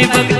¡Ay, papá!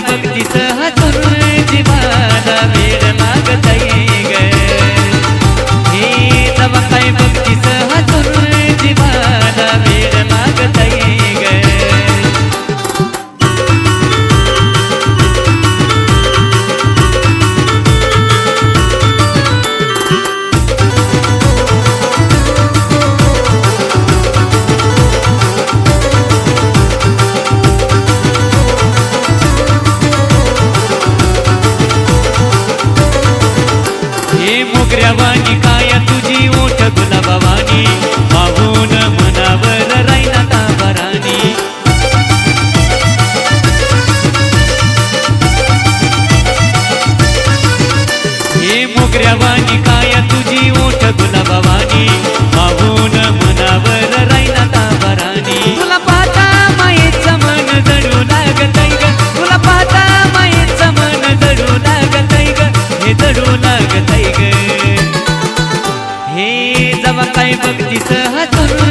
साहेब काय तुझी ओठ गुलाबावानी पाहून मनावर राहिला ताबरानी तुला पाहता मायेचं मन जडू लागत ग. तुला पाहता मायेचं मन जडू लागत ग. हे जडू लागत ग. हे जवा काय बघतीस? हसून